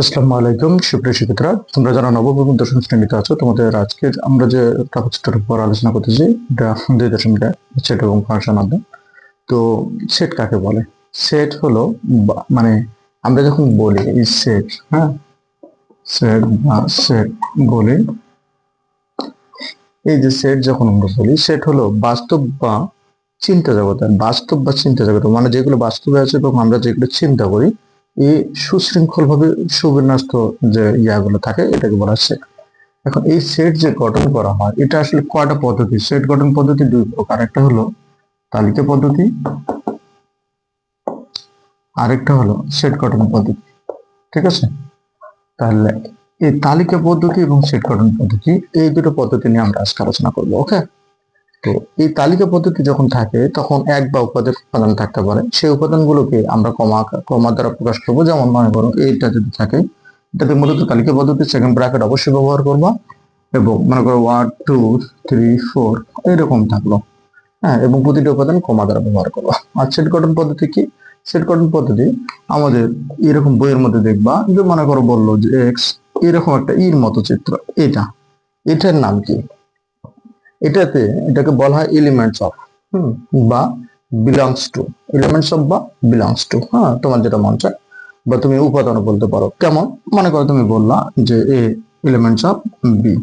আসসালামু আলাইকুম, সুপ্রিয় শিক্ষার্থীরা, তোমরা যারা নবম দশম শ্রেণীতে আছো, তোমাদের আজকে আমরা যে টপিকসটার উপর আলোচনা করতেছি, এটা দুই দশমিক সেট এবং ফাংশন হবে তো সেট কাকে বলে? সেট হলো মানে আমরা যখন বলি এই সেট হ্যাঁ? সেট বা সেট বলি, এই যে সেট যখন আমরা বলি, সেট হলো বাস্তব বা চিন্তা জগতের, বাস্তব বা চিন্তা জগতের মানে যেগুলো বাস্তবে আছে এবং আমরা যেগুলো চিন্তা করি এই সুশৃঙ্খল ভাবে সুবিন্যস্ত যে ইয়াগুলো থাকে, এটাকে বলা সেট এখন এই সেট যে গঠন করা হয়, এটা আসলে কয়টা পদ্ধতি? সেট গঠন পদ্ধতি দুই প্রকার। একটা হলো তালিকা পদ্ধতি, আরেকটা হলো সেট গঠন পদ্ধতি। ঠিক আছে? তাহলে এই তালিকা পদ্ধতি এবং সেট গঠন পদ্ধতি, এই দুটো পদ্ধতি নিয়ে আমরা আজকে আলোচনা করব, ওকে? তো এই তালিকা পদ্ধতি যখন থাকে, তখন এক বা উপাদের উপাদান থাকতে পারে। সেই উপাদানগুলোকে আমরা কমা কমা দ্বারা প্রকাশ করব। যেমন মনে করো এইটা যদি থাকে এটাতে মূলত তালিকা পদ্ধতি সেকেন্ড ব্র্যাকেট অবশ্যই ব্যবহার করবা এবং মনে করো ওয়ান টু থ্রি ফোর এরকম থাকল। হ্যাঁ এবং প্রতিটি উপাদান কমা দ্বারা ব্যবহার করবা। আর সেট গঠন পদ্ধতি কি? সেট গঠন পদ্ধতি আমাদের এরকম বইয়ের মধ্যে দেখবা যে মনে করো বলল যে এক্স এরকম একটা ইর মতো চিত্র। এটা, এটার নাম কি? এটাতে এটাকে বলা হয় এলিমেন্টস অফ বা বিলংস টু এলিমেন্টস অফ বা বিলংস টু হ্যাঁ তোমার যেটা মন চায়, বা তুমি উপাদানও বলতে পারো। কেমন? মনে করো তুমি বললা যে A elements of B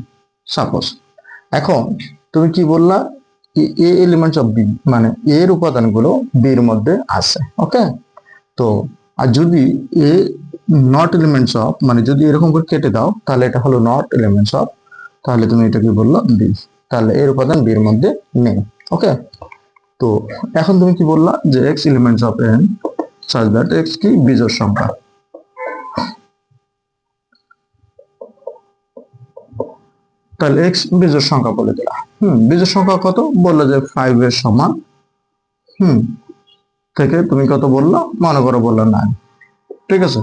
suppose এখন তুমি কি বললা? এ এলিমেন্টস অফ বি মানে এর উপাদানগুলো বির মধ্যে আছে ওকে তো, আর যদি এ নট এলিমেন্টস অফ মানে যদি এরকম করে কেটে দাও, তাহলে এটা হলো নট এলিমেন্টস অফ তাহলে তুমি এটা কি বলল বি তাহলে এর উপাদান বি এর মধ্যে নেই ওকে তো এখন তুমি কি বললা যে x elements of n such that x কি? বিজোড় সংখ্যা। তাহলে এক্স বিজোড় সংখ্যা বলে দিলা। হুম, বিজোড় সংখ্যা কত? বলল যে ফাইভ এর সমান। হুম, থেকে তুমি কত বললা? মনে করো বলল নাইন ঠিক আছে?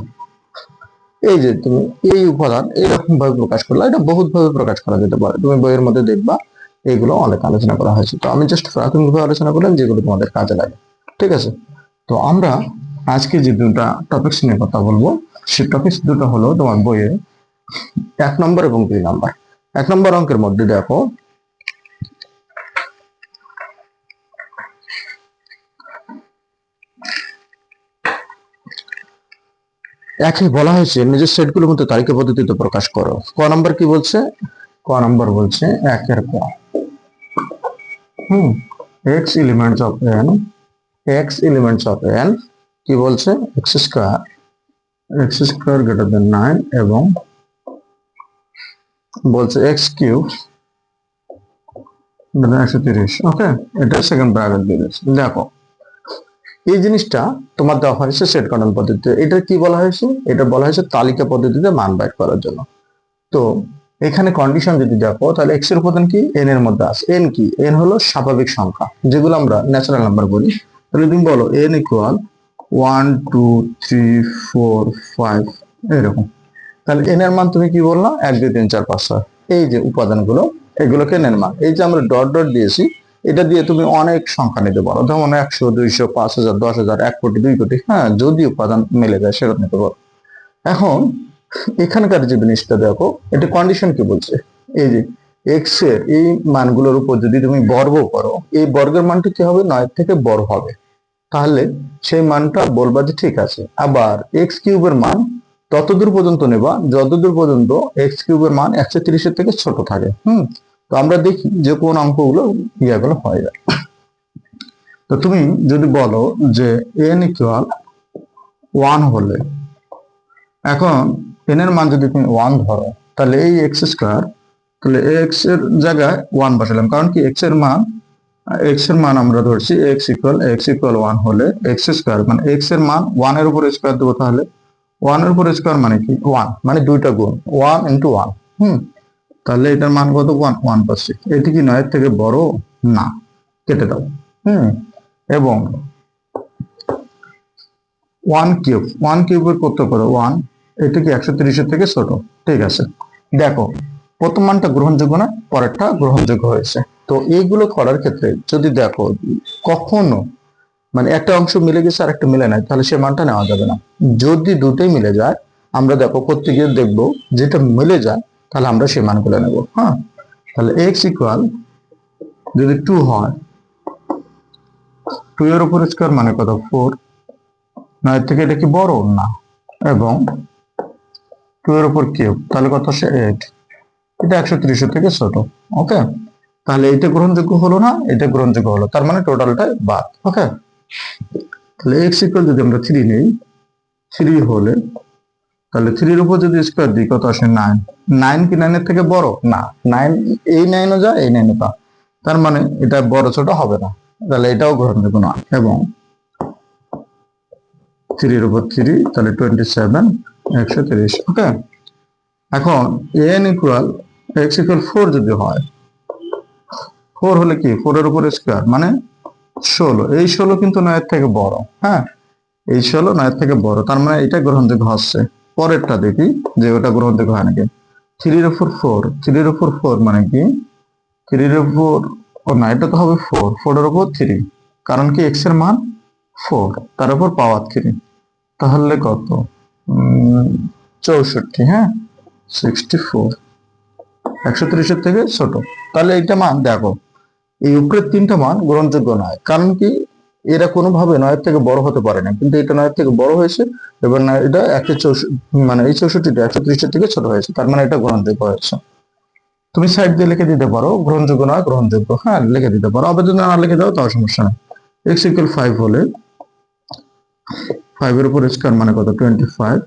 এই যে তুমি এই উপাদান এইরকম ভাবে প্রকাশ করলা। এটা বহুত ভাবে প্রকাশ করা যেতে পারে। তুমি বইয়ের মধ্যে দেখবা এগুলো অনেক আলোচনা করা হয়েছে। তো আমি জাস্ট প্রাথমিকভাবে আলোচনা করলাম যেগুলো তোমাদের কাজে লাগে। ঠিক আছে? তো আমরা আজকে যে দুটা টপিকস নিয়ে কথা বলব সেই টপিকস দুটো হলো তোমার বইয়ে এক নম্বর এবং দুই নম্বর এক নম্বর অঙ্কের মধ্যে দেখো একে বলা হয়েছে নিজের সেটগুলোর মধ্যে তালিকা পদ্ধতিতে প্রকাশ করো। ক নম্বর কি বলছে? ক নম্বর বলছে একের ক। হুম x elements of n x elements of n কি বলছে? X square x square greater than nine এবং বলছে এক্স কিউব একশো তিরিশ। ওকে এটা সেকেন্ড দিয়ে দিয়েছে। দেখো, এই জিনিসটা তোমার দেওয়া হয়েছে সেট গঠন পদ্ধতিতে। এটা কি বলা হয়েছে? এটা বলা হয়েছে তালিকা পদ্ধতিতে মান বাইর করার জন্য। তো এখানে কন্ডিশন যদি দেখো, তাহলে এক্সের উপাদান কি? এন এর মধ্যে আছে। এন কি? এন হলো স্বাভাবিক সংখ্যা, যেগুলো আমরা ন্যাচারাল নাম্বার বলি। তাহলে তুমি বলো n equal one two three four five এরকম। তাহলে এন এর মান তুমি কি বললা? এক, দুই, তিন, চার, পাঁচ, ছয়। এই যে উপাদানগুলো, এগুলোকে এন এর মান। এই যে আমরা ডট ডট দিয়েছি, এটা দিয়ে তুমি অনেক সংখ্যা নিতে পারো। যেমন একশো, দুইশো, পাঁচ হাজার, দশ হাজার, এক কোটি, দুই কোটি হ্যাঁ যদি উপাদান মেলে যায়, সেটা নিতে পারো। এখন এখানকার যে জিনিসটা দেখো, এটা কন্ডিশন কি বলছে? এই যে এক্সের এই মানগুলোর উপর যদি তুমি বর্গ করো, এই বর্গের মানটা কি হবে? নয় থেকে বড় হবে। তাহলে সেই মানটা বলবা যে ঠিক আছে, আবার এক্স কিউবের মান ততদূর পর্যন্ত নেবা, যতদূর পর্যন্ত এক্স কিউবের মান একশো তিরিশের থেকে ছোট থাকে। হুম? তো আমরা দেখি যে কোন অঙ্কগুলো ইয়াগুলো হয়ে যায়। তো তুমি যদি বলো যে এন ইকুয়াল ওয়ান হলে, এখন এন এর মান যদি তুমি ওয়ান ধরো, তাহলে এই এক্স স্কোয়ার তাহলে এক্সের জায়গায় ওয়ান বসালাম। কারণ কি এক্সের মান এক্সের মান আমরা ধরছি x equal x equal one হলে এক্স স্কোয়ার মানে এক্সের মান ওয়ানের উপর স্কোয়ার দেবো তাহলে ওয়ানের উপর স্কোয়ার মানে কি? ওয়ান মানে দুইটা গুণ ওয়ান ইন্টু ওয়ান হুম? তাহলে এটার মান কত? ওয়ান ওয়ান পার্সেন্ট এটি কি নয়ের থেকে বড়? না, কেটে দাও, হুম? এবং ওয়ান কিউব ওয়ান কিউবের কত করো? ওয়ান এটা কি একশো তিরিশের থেকে ছোট? ঠিক আছে। দেখো, প্রথম মানটা গ্রহণযোগ্য না, পরেরটা গ্রহণযোগ্য হয়েছে। তো এইগুলো করার ক্ষেত্রে যদি দেখো, কখনো মানে একটা অংশ মিলে গেছে আর একটা মিলে নাই, তাহলে সে মানটা নেওয়া যাবে না। যদি দুটোই মিলে যায়, আমরা দেখো করতে গিয়ে দেখব, যেটা মিলে যায়, তাহলে আমরা সেই মানগুলো নেব হ্যাঁ? তাহলে এক্স ইকুয়াল যদি টু হয় টু এর উপর স্কোয়ার মানে কত? ফোর না এর থেকে এটা কি বড়? না। এবং টু এর উপর কিউব, তাহলে কত? সে এইট। এটা একশো ত্রিশের থেকে ছোট, ওকে? তাহলে এটা গ্রহণযোগ্য হলো না, এটা গ্রহণযোগ্য হলো, তার মানে টোটালটাই বাদ, ওকে? তাহলে এক্স ইকুয়াল যদি আমরা থ্রি নেই থ্রি হলে, তাহলে থ্রির উপর যদি স্কোয়ার দিই, কত আসে নাইন নাইন কি নাইনের থেকে বড়? না নাইন এই নাইনও যা, এই নাইনও তা। তার মানে এটা বড় ছোট হবে না, তাহলে এটাও গ্রহণযোগ্য না এবং থ্রির উপর থ্রি তাহলে টোয়েন্টি সেভেন একশো তিরিশ, ওকে? এখন n equal x equal four যদি হয় ফোর হলে কি? ফোরের উপর স্কোয়ার মানে ষোলো। এই ষোলো কিন্তু নয়ের থেকে বড় হ্যাঁ? এই ষোলো নয়ের থেকে বড়, তার মানে এটা গ্রহণযোগ্য হচ্ছে। পরেরটা দেখি, যে ওটা গ্রহণযোগ্য হয় নাকি? থ্রির উপর ফোর থ্রির উপর ফোর মানে কি? থ্রির উপর, ও না, এটা তো হবে ফোর ফোরের উপর থ্রি কারণ কি এক্সের মান ফোর তার উপর পাওয়ার থ্রি তাহলে কত? চৌষট্টি হ্যাঁ? সিক্সটি ফোর একশো ত্রিশের থেকে ছোট। তাহলে এইটা মান দেখো, এই উপরের তিনটা মান গ্রহণযোগ্য নয়। কারণ কি? এরা কোনোভাবে নয়ের থেকে বড় হতে পারে না। কিন্তু এটা নয়ের থেকে বড় হয়েছে এবার না এটা একশো চৌষট্টি মানে এই চৌষট্টিটা একশো ত্রিশের থেকে ছোট হয়েছে। তার মানে এটা গ্রহণযোগ্য হয়েছে। তুমি সাইড দিয়ে লিখে দিতে পারো, গ্রহণযোগ্য নয়, গ্রহণযোগ্য। হ্যাঁ লিখে দিতে পারো। আবার যদি না লিখে দাও, তাও সমস্যা নেই। এক্স ইকুয়াল ফাইভ হলে ফাইভ এর উপর স্কোয়ার মানে কত? টোয়েন্টি ফাইভ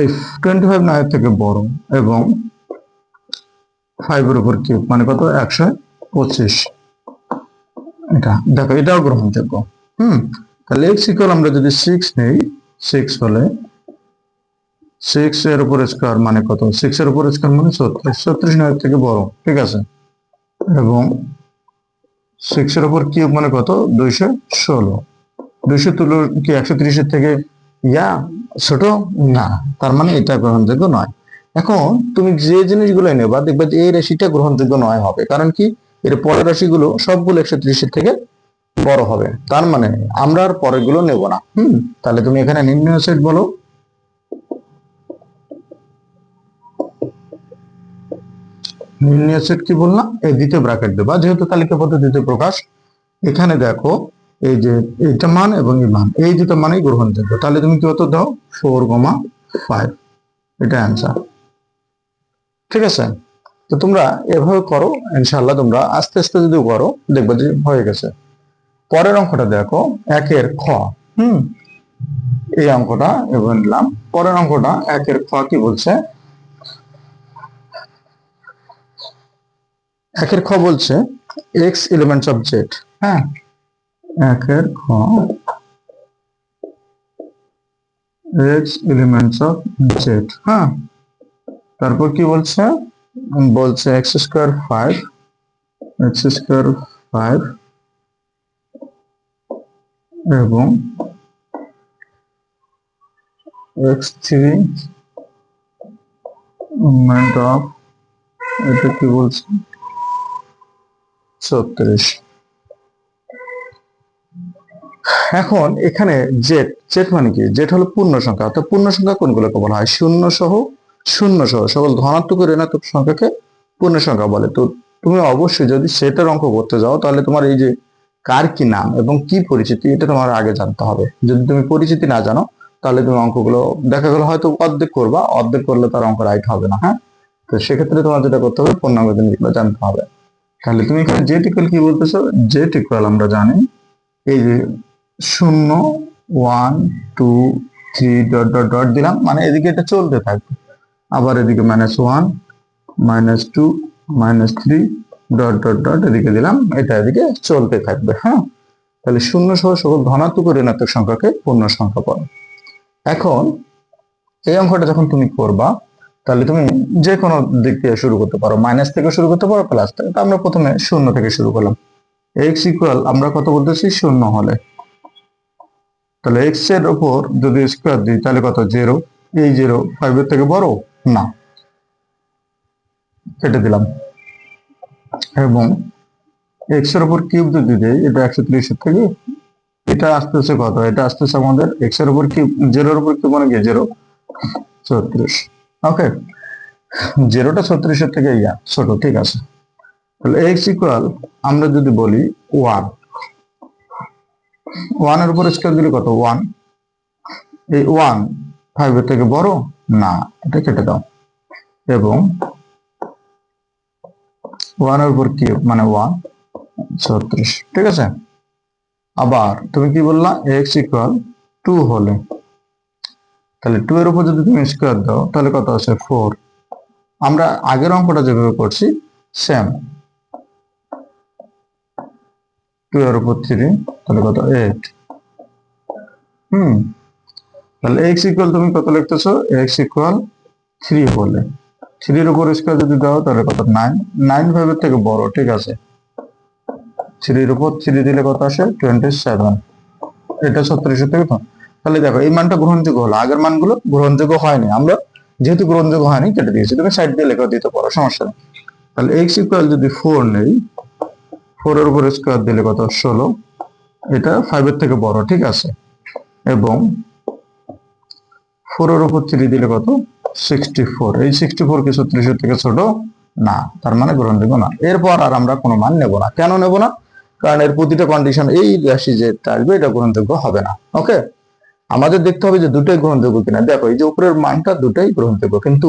এই টোয়েন্টি ফাইভ নয়ের থেকে বড় এবং ফাইভের উপর কিউব মানে কত? একশো পঁচিশ। এটা, দেখো, এটাও গ্রহণযোগ্য। হুম? তাহলে এক্স ইকুয়াল আমরা যদি সিক্স নেই সিক্স হলে সিক্স এর উপর স্কোয়ার মানে কত? সিক্স এর উপর স্কোয়ার মানে ছত্রিশ। ছত্রিশ নয়ের থেকে বড়, ঠিক আছে? এবং সিক্স এর উপর কিউব মানে কত? দুইশো ষোলো। দুইশো তুলো কি একশো তিরিশের থেকে? ইয়া, ছোট? না, তার মানে এটা গ্রহণযোগ্য নয়। এখন তুমি যে জিনিসগুলো নেবা, দেখবে যে এই রাশিটা গ্রহণযোগ্য নয় হবে। কারণ কি? এর পরের রাশিগুলো সবগুলো একশো তিরিশের থেকে বড় হবে। তার মানে আমরা আর পরেরগুলো নেব না। হুম, তাহলে তুমি এখানে নির্ণয় সেট বলো। নির্ণয় সেট কি বললাম? এই দ্বিতীয় ব্র্যাকেট দেবা। যেহেতু তালিকা পদ্ধতিতে প্রকাশ, এখানে দেখো এই যে এইটা মান এবং এই মান, এই দুটো মানেই গ্রহণযোগ্য। তাহলে তুমি কি হতো দাও? Four comma five. এটা অ্যান্সার ঠিক আছে? তো তোমরা এভাবে করো ইনশাল্লাহ তোমরা আস্তে আস্তে যদি করো, দেখবে যে হয়ে গেছে। পরের অঙ্কটা দেখো, একের খ, হুম? এই অঙ্কটা এবার নিলাম। পরের অঙ্কটা একের খ কি বলছে? একের খ বলছে এক্স এলিমেন্টস অফ হ্যাঁ? একের খ এক্স এলিমেন্টস অফ জেড হ্যাঁ তারপর কি বলছে? বলছে x square five x square five এবং এক্স থ্রি অফ এটা কি বলছে? ছত্রিশ। এখন এখানে জেড জেড মানে কি? জেড হলো পূর্ণ সংখ্যা। অর্থাৎ পূর্ণ সংখ্যা কোনগুলোকে বলা হয়? শূন্য সহ শূন্য সহ। সকল ধনাত্মক ঋণাত্মক সংখ্যাকে পূর্ণ সংখ্যা বলে। তো তুমি অবশ্যই যদি সেটার অঙ্ক করতে যাও, তাহলে তোমার এই যে কার কি নাম এবং কি পরিচিতি, এটা তোমার আগে জানতে হবে। যদি তুমি পরিচিতি না জানো, তাহলে তুমি অঙ্কগুলো, দেখা গেলো হয়তো অর্ধেক করবা, অর্ধেক করলে তার অঙ্ক রাইট হবে না হ্যাঁ? তো সেক্ষেত্রে তোমার যেটা করতে হবে, পূর্ণাঙ্গ জিনিসগুলো জানতে হবে। তাহলে তুমি এখানে জেট ইকুয়াল কি বলতেছো? জেট ইকুয়াল আমরা জানি, এই যে শূন্য, one, two, three, dot dot dot দিলাম। মানে এদিকে এটা চলতে থাকবে। আবার এদিকে minus one minus two minus three dot dot dot এদিকে দিলাম। এটা এদিকে চলতে থাকবে হ্যাঁ? তাহলে শূন্য সহ সকল ধনাত্মক ঋণাত্মক সংখ্যাকে পূর্ণ সংখ্যা বলে। এখন এই অঙ্কটা যখন তুমি করবা, তাহলে তুমি যে কোনো দিক থেকে শুরু করতে পারো। মাইনাস থেকে শুরু করতে পারো প্লাস থেকে। আমরা প্রথমে শূন্য থেকে শুরু করলাম। এক্স ইকুয়াল আমরা কত বলতেছি? শূন্য হলে। তাহলে এক্সের উপর যদি স্কোয়ার দিই, তাহলে কত? জিরো এই জিরো ফাইভ এর থেকে বড়? না। কেটে দিলাম। এবং এক্সের উপর কিউব যদি দেই, এটা একশো ত্রিশের থেকে, এটা আসতেছে কত? এটা আসতেছে আমাদের এক্সের উপর কিউব জিরোর উপর কিউব মানে কি? জিরো ছত্রিশ। ওকে জিরোটা ছত্রিশের থেকে ইয়া, ছোট, ঠিক আছে। তাহলে এক্স ইকুয়াল আমরা যদি বলি ওয়ান ওয়ানের উপর স্কোয়ার দিলে কত? ওয়ান এই ওয়ান ফাইভের থেকে বড়? না, এটা কেটে দাও। এবং ওয়ানের উপর কি মানে ওয়ান ছত্রিশ, ঠিক আছে? আবার তুমি কি বললা? এক্স ইকুয়াল টু হলে। তাহলে টু এর উপর যদি তুমি স্কোয়ার দাও, তাহলে কত আছে ফোর আমরা আগের অঙ্কটা যেভাবে করছি সেম টু এর উপর থ্রি, তাহলে কত? এইট হুম। তাহলে এক্স ইকুয়াল তুমি কত লিখতেছো? এক্স ইকুয়াল থ্রি বলে। থ্রির উপর স্কোয়ার যদি দাও, তাহলে কত? নাইন নাইন ফাইভের থেকে বড়, ঠিক আছে? থ্রির উপর থ্রি দিলে কত আসে? টোয়েন্টি সেভেন এটা ছত্রিশের থেকে তাহলে দেখো, এই মানটা গ্রহণযোগ্য হলো। আগের মানগুলো গ্রহণযোগ্য হয়নি। আমরা যেহেতু গ্রহণযোগ্য হয়নি, কেটে দিয়েছি। তুমি সাইড দিয়ে লেখা দিতে পারো, সমস্যা নেই। তাহলে এক্স ইকুয়াল যদি ফোর নেই ফোর এর উপর স্কোয়ার দিলে কত? ষোলো। এটা ফাইভের থেকে বড়, ঠিক আছে? এবং ফোর এর উপর থ্রি দিলে কত? সিক্সটি ফোর এই সিক্সটি ফোর কি ছত্রিশের থেকে ছোট? না, তার মানে গ্রহণযোগ্য না। এরপর আর আমরা কোনো মান নেব না। কেন নেব না? কারণ এর প্রতিটা কন্ডিশন এই রাশি যে আসবে এটা গ্রহণযোগ্য হবে না। ওকে আমাদের দেখতে হবে যে দুটোই গ্রহণযোগ্য কিনা। দেখো, এই যে উপরের মানটা দুটোই গ্রহণযোগ্য। কিন্তু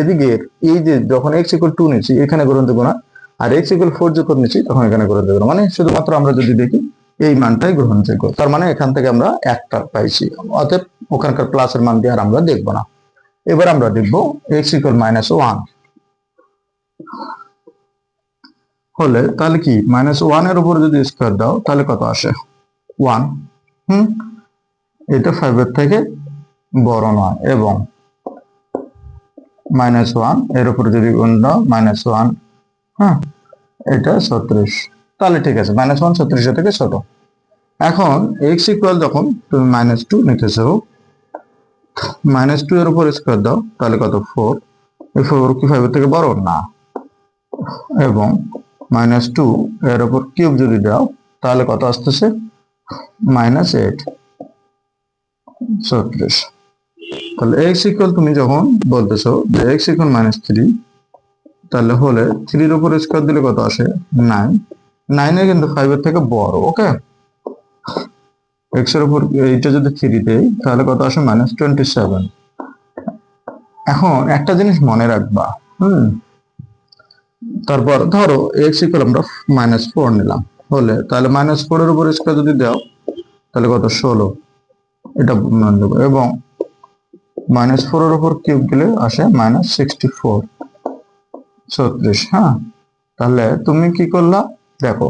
এদিকে এই যে যখন এক্স ইকুয়াল টু নিচ্ছি, এখানে গ্রহণযোগ্য না। আর এক্স ইকুয়াল ফোর যখন নিচ্ছি, তখন এখানে গ্রহণযোগ্য মানে শুধুমাত্র আমরা যদি দেখি, এই মানটাই গ্রহণযোগ্য তার মানে এখান থেকে আমরা একটা পাইছি। অতএব ওখানকার প্লাসের মান দিয়ে আর আমরা দেখব না। এবার আমরা দেখব এক্স ইকুয়াল মাইনাস ওয়ান হলে তাহলে কি? মাইনাস ওয়ানের উপর যদি স্কোয়ার দাও, তাহলে কত আসে? ওয়ান হুম? এটা ফাইভের থেকে বড় নয়। এবং মাইনাস ওয়ানের উপর যদি গুণ দাও মাইনাস ওয়ান হ্যাঁ এটা ছত্রিশ। তাহলে ঠিক আছে মাইনাস ওয়ান ছত্রিশের থেকে ছোট। এখন এক্স ইকুয়াল যখন তুমি মাইনাস টু নিতেছো মাইনাস টু এর উপর স্কোয়ার দাও, তাহলে কত? ফোর এই ফোর কি ফাইভের থেকে বড়? না। এবং মাইনাস টু এর উপর কিউব যদি দাও, তাহলে কত আসতেছে? মাইনাস এইট ছত্রিশ। তাহলে এক্স ইকুয়াল তুমি যখন বলতেছো যে এক্স ইকুয়াল মাইনাস থ্রি তাহলে হলে থ্রির উপর স্কোয়ার দিলে কত আসে নাইন নাইনে কিন্তু ফাইভের থেকে বড় ওকে এক্সের উপর এইটা যদি থ্রি দেই, তাহলে কত আসে মাইনাস টোয়েন্টি সেভেন এখন একটা জিনিস মনে রাখবা, হুম? তারপর ধরো এক্স ইকুয়াল আমরা মাইনাস ফোর নিলাম, হলে তাহলে মাইনাস ফোর এর উপর স্কোয়ার যদি দাও, তাহলে কত? ষোলো। এটা দেবো, এবং মাইনাস ফোর এর উপর কিউব দিলে আসে মাইনাস সিক্সটি ফোর ছত্রিশ হ্যাঁ? তাহলে তুমি কি করলা? দেখো,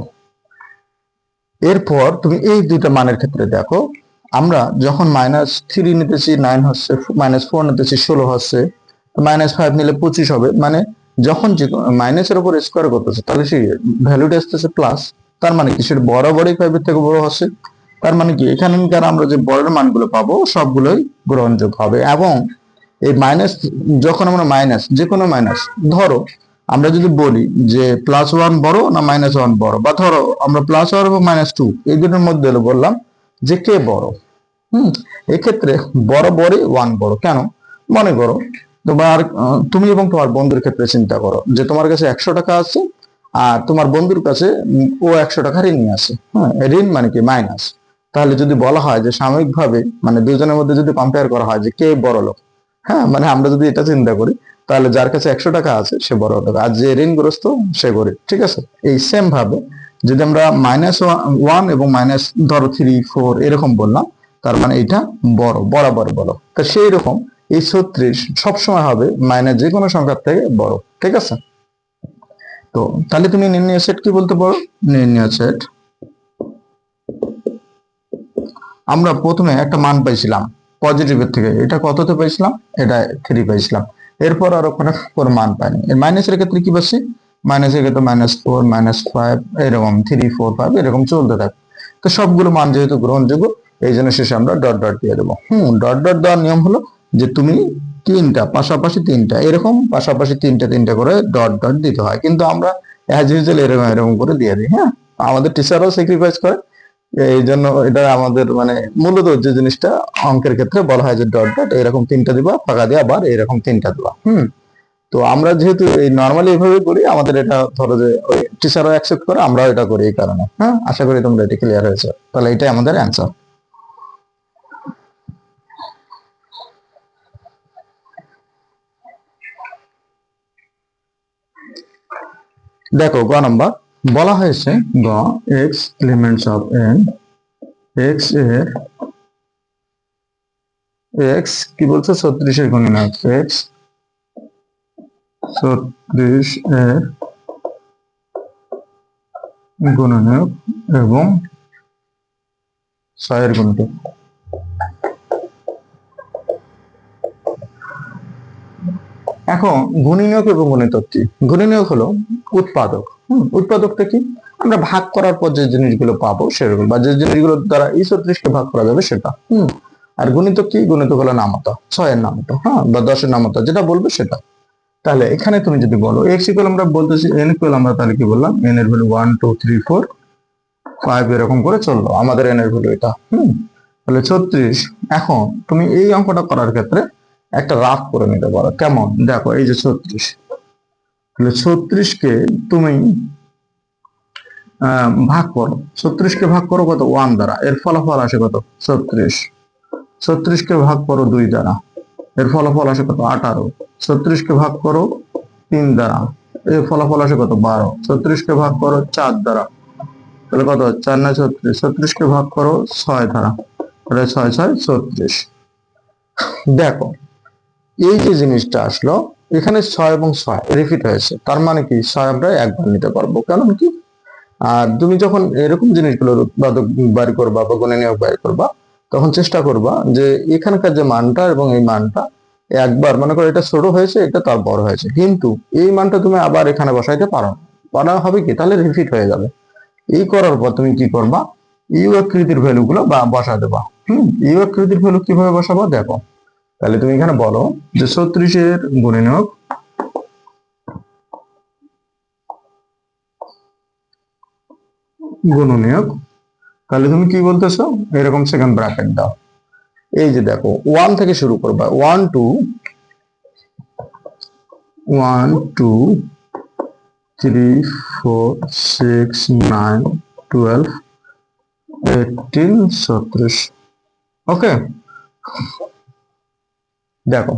এরপর তুমি এই দুইটা মানের ক্ষেত্রে দেখো, আমরা যখন মাইনাস থ্রি নিতেছি নাইন হচ্ছে মাইনাস ফোর নিতেছি, ষোলো হচ্ছে মাইনাস ফাইভ নিলে পঁচিশ হবে মানে যখন যে মাইনাসের উপর স্কোয়ার করতেছে, তাহলে সেই ভ্যালুটা আসতেছে প্লাস তার মানে কি? সেটা বরাবরই ফাইভের থেকে বড় হচ্ছে, তার মানে কি? এখানকার আমরা যে বড়ের মানগুলো পাবো, সবগুলোই গ্রহণযোগ্য হবে, এবং এই মাইনাস যখন আমরা মাইনাস যে কোনো মাইনাস ধরো আমরা যদি বলি যে প্লাস ওয়ান বড় না মাইনাস ওয়ান বড়? বা ধরো, আমরা প্লাস ওয়ান এবং মাইনাস টু এই দুটোর মধ্যে বললাম যে কে বড়? হুম, এক্ষেত্রে বড় বড়ই ওয়ান বড়। কেন? মনে করো, তোমার তুমি এবং তোমার বন্ধুর ক্ষেত্রে চিন্তা করো যে তোমার কাছে একশো টাকা আছে আর তোমার বন্ধুর কাছে ও একশো টাকা ঋণ নিয়ে আসে। হ্যাঁ ঋণ মানে কি? মাইনাস তাহলে যদি বলা হয় যে সাময়িকভাবে মানে দুজনের মধ্যে যদি কম্পেয়ার করা হয় যে কে বড় লোক? হ্যাঁ মানে আমরা যদি এটা চিন্তা করি তাহলে যার কাছে একশো টাকা আছে, সে বড় লোক আর যে ঋণগ্রস্ত, সে গরিব, ঠিক আছে? এই সেম ভাবে যদি আমরা মাইনাস ওয়ান এবং মাইনাস ধরো থ্রি ফোর এরকম বললাম, তার মানে এটা বড়, বরাবর বড়। তো সেই রকম এই ছত্রিশ সবসময় হবে মাইনাস যে কোনো সংখ্যার থেকে বড়, ঠিক আছে? তো তাহলে তুমি নির্ণয় সেট কি বলতে পারো? নির্ণয় সেট আমরা প্রথমে একটা মান পাইছিলাম পজিটিভের থেকে। এটা কততে পাইছিলাম? এটা থ্রি পাইছিলাম। এরপর আর ওখানে কোনো মান পাইনি এর মাইনাসের ক্ষেত্রে কি পাচ্ছি মাইনাসের ক্ষেত্রে মাইনাস ফোর মাইনাস ফাইভ এরকম থ্রি ফোর ফাইভ এরকম চলতে থাকে। তো সবগুলো মান যেহেতু গ্রহণযোগ্য, এই জন্য শেষে আমরা ডট ডট দিয়ে দেবো। হুম ডট ডট দেওয়ার নিয়ম হলো যে তুমি তিনটা, পাশাপাশি তিনটা, এরকম পাশাপাশি তিনটা তিনটা করে ডট ডট দিতে হয়। কিন্তু আমরা অ্যাজ এরকম এরকম করে দিয়ে দিই হ্যাঁ? আমাদের টিচাররাও স্যাক্রিফাইস করে। এই জন্য এটা আমাদের মানে মূলত যে জিনিসটা অঙ্কের ক্ষেত্রে বলা হয় যে ডট ডট এরকম তিনটা দিবা ফাঁকা দিয়ে আবার এরকম তিনটা দিবা, হুম? তো আমরা যেহেতু এই নর্মালি এইভাবে করি, আমাদের এটা ধরো যে ওই টিচারও অ্যাকসেপ্ট করে, আমরাও এটা করি এই কারণে হ্যাঁ? আশা করি তোমরা এটা ক্লিয়ার হয়েছে। তাহলে এটাই আমাদের অ্যান্সার দেখো, গ নাম্বার। বলা হয়েছে গ এক্স এলিমেন্টস অফ এন এক্সের এক্স কি বলছে? ছত্রিশের গুণিনাক এক্স ছত্রিশ এর গুণনীয়ক এবং ছয়ের গুণিতক এখন গুণনীয়ক এবং গুণিতক কি? গুণনীয়ক হলো উৎপাদক। উৎপাদকটা কি? আমরা ভাগ করার পর যে জিনিসগুলো পাবো সেরকম, বা যে জিনিসগুলো দ্বারা এই ছত্রিশকে ভাগ করা যাবে সেটা। হম, আর গুণিতক কি? গুণিতক হলো নামতা, ছয়ের নামতা হ্যাঁ বা দশের নামতা, যেটা বলবে সেটা। তাহলে এখানে তুমি যদি বলো এক্স ইকুয়াল আমরা বলতেছি এন ইকুয়াল আমরা তাহলে কি বললাম? এন এর value one two three four five এরকম করে চলল। আমাদের এন এর ভ্যালু এটা, হুম। তাহলে ছত্রিশ, এখন তুমি এই অঙ্কটা করার ক্ষেত্রে একটা রাফ করে নিতে পারো। কেমন? দেখো, এই যে ছত্রিশ। তাহলে ছত্রিশকে তুমি ভাগ করো। ছত্রিশকে ভাগ করো কত? ওয়ান দ্বারা। এর ফলাফল আসে কত? ছত্রিশ। ছত্রিশকে ভাগ করো দুই দ্বারা। এর ফলাফল আসে কত? আঠারো। ছত্রিশকে ভাগ করো তিন দ্বারা। এর ফলাফল আসে কত? বারো। ছত্রিশকে ভাগ করো চার দ্বারা। তাহলে কত? চার না ছত্রিশ। ছত্রিশকে ভাগ করো ছয় দ্বারা। তাহলে ছয় ছয়, ছত্রিশ। দেখো, এই যে জিনিসটা আসলো এখানে ছয় এবং ছয় রিপিট হয়েছে। তার মানে কি? ছয় আমরা একবার নিতে পারব। কারণ কি? আর তুমি যখন এরকম জিনিসগুলো বাড়ি করবা বা গণে নিয়োগ বাড়ি করবা, তখন চেষ্টা করবা যে এখানকার যে মানটা এবং এই মানটা একবার, মনে করো এটা ছোট হয়েছে, এটা তার বড় হয়েছে। কিন্তু এই মানটা তুমি আবার এখানে বসাইতে পারো। পারা হবে কি? তাহলে রিপিট হয়ে যাবে। এই করার পর তুমি কি করবা? ইউ আকৃতির ভ্যালু গুলো বা বসা দেবা হম? ইউ আকৃতির ভ্যালু কীভাবে বসাবো? দেখো। তাহলে তুমি এখানে বলো যে ছত্রিশের গুণিনক গুণনীয়ক। তাহলে তুমি কি বলতেছো? এরকম সেকেন্ড ব্র্যাকেট দাও। এই যে দেখো ওয়ান থেকে শুরু করবা। One two one two three four six nine twelve eighteen ছত্রিশ। ওকে দেখো,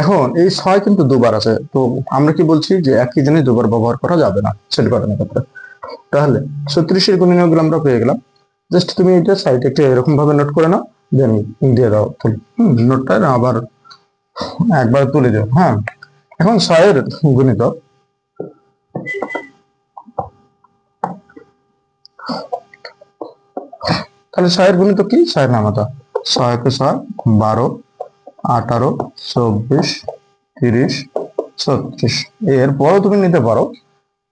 এখন এই ছয় কিন্তু দুবার আছে, তো আমরা কি বলছি যে একই জিনিস দুবার ব্যবহার করা যাবে না সেট করানোর ক্ষেত্রে। তাহলে ছত্রিশের গুণনীয়কগুলো আমরা পেয়ে গেলাম। জাস্ট তুমি এটা সাইডে একটু এরকম ভাবে নোট করে নাও দেন দিয়ে দাও, তুলে। হুম নোটটা আবার একবার তুলে দিও। হ্যাঁ এখন ছয়ের গুণিতক। তাহলে ছয়ের গুণিতক কি? ছয়ের নামাতা। ছয়কে ছয়, বারো আঠারো, চব্বিশ, তিরিশ, ছত্রিশ। এরপরও তুমি নিতে পারো।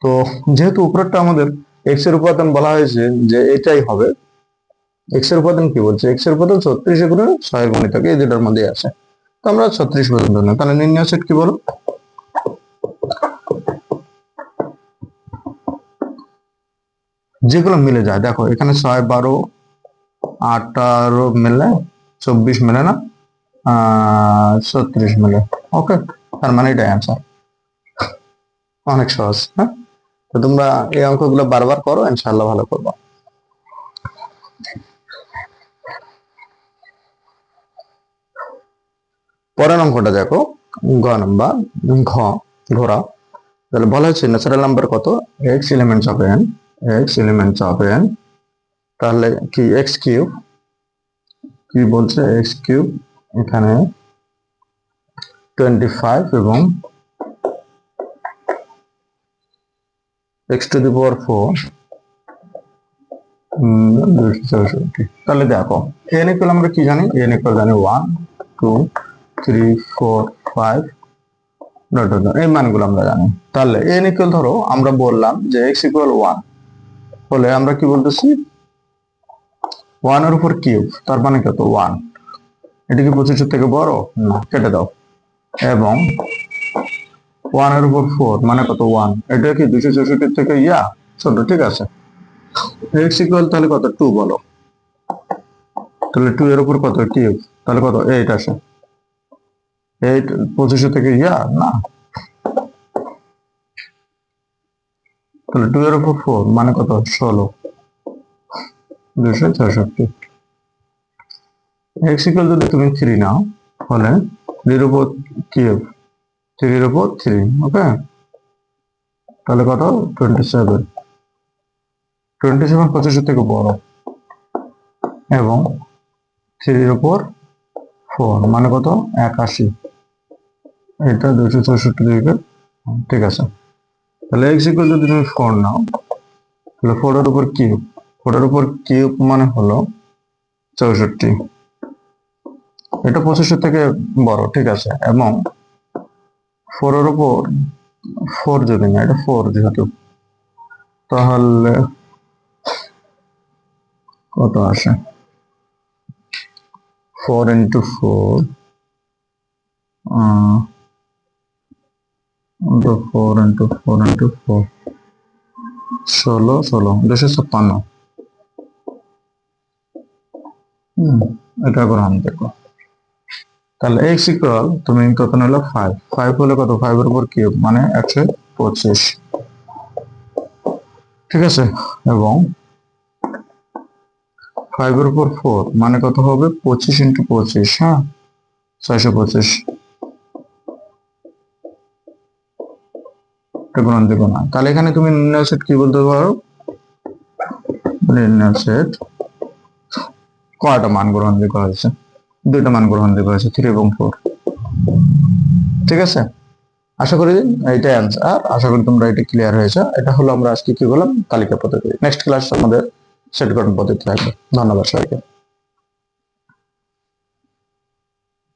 তো যেহেতু উপরেরটা আমাদের এক্সের উপাদান বলা হয়েছে যে এটাই হবে এক্সের উপাদান কি বলছে? এক্সের উপাদান ছত্রিশ গুণে ছয়ের গুণিতকে এই দুটার মধ্যে আছে। তো আমরা ছত্রিশ পর্যন্ত নেই তাহলে নির্ণয় সেট কি বলো? যেগুলো মিলে যায়, দেখো এখানে ছয়, বারো, আঠারো মেলে, চব্বিশ মেলে না? ছত্রিশ মেলে। ওকে তার মানে এটা অ্যান্সার অনেক সহজ হ্যাঁ? তো তোমরা এই অঙ্কগুলো বারবার করো, ইনশাআল্লাহ ভালো করবা। পরের অঙ্কটা দেখো, ঘ নাম্বার, ঘ ঘোড়া তাহলে বলা হচ্ছে ন্যাচারাল নাম্বার কত? X elements of n x elements of n তাহলে কি এক্স কিউব কি বলছে এক্স কিউব এখানে টোয়েন্টি ফাইভ এবং x to the power four তাহলে দেখো এন ইকুয়াল আমরা কি জানি? এন ইকুয়াল জানি one two three four five এই মানগুলো আমরা জানি। তাহলে এন ইকুয়াল ধরো, আমরা বললাম যে এক্স ইকুয়াল ওয়ান হলে আমরা কি বলতেছি? ওয়ানের উপর কিউব তার মানে কত ওয়ান এটা কি পঁচিশের থেকে বড়? না। কেটে দাও। এবং ওয়ানের উপর ফোর মানে কত? ওয়ান এটা কি দুশো চৌষট্টির থেকে? ইয়া ছোট ঠিক আছে। এক্স ইকুয়াল তাহলে কত? টু বলো। তাহলে টু এর উপর কত? কিউব তাহলে কত? এইট আসে। এইট পঁচিশে থেকে? ইয়া না। তাহলে টু এর উপর ফোর মানে কত? ষোলো। দুশো ছষট্টি এক্স ইকুয়াল যদি তুমি থ্রি নাও ফলে থ্রির উপর কিউব থ্রির উপর থ্রি ওকে তাহলে কত? টোয়েন্টি সেভেন টোয়েন্টি সেভেন পঁচিশের থেকে বড়। এবং থ্রির উপর ফোর মানে কত? একাশি। এটা দুশো চৌষট্টি দিকে ঠিক আছে। তাহলে এক্স ইকুয়াল যদি তুমি ফোর নাও। তাহলে ফোরের উপর কিউব ফোরের উপর কিউব মানে হলো চৌষট্টি। এটা পঁচিশের থেকে বড়, ঠিক আছে? এবং ফোরের উপর ফোর যদি না এটা ফোর যেহেতু, তাহলে কত আসে? Four into four four into four into four ষোলো ষোলো, দুশো ছাপ্পান্ন। এটা করে আমি দেখো তাহলে এক্স ইকুয়াল তুমি কত নিলো ফাইভ ফাইভ হলে কত? ফাইভের উপর কিউব মানে একশো পঁচিশ। ঠিক আছে? এবং ফাইভের উপর ফোর মানে কত হবে? পঁচিশ ইন্টু পঁচিশ হ্যাঁ? ছয়শো পঁচিশ। গ্রহণ দেবো না তাহলে এখানে তুমি নির্ণয় সেট কি বলতে পারো? নির্ণয় সেট কয়টা মান গ্রহণ করা হয়েছে। দুইটা মান গ্রহণ করা হয়েছে থ্রি এবং ফোর ঠিক আছে? আশা করি এইটাই অ্যান্সার আশা করি তোমরা এটা ক্লিয়ার হয়েছে। এটা হলো আমরা আজকে কি বললাম? তালিকা পদ্ধতি। নেক্সট ক্লাস আমাদের সেট গঠন পদ্ধতি থাকবে। ধন্যবাদ সবাইকে।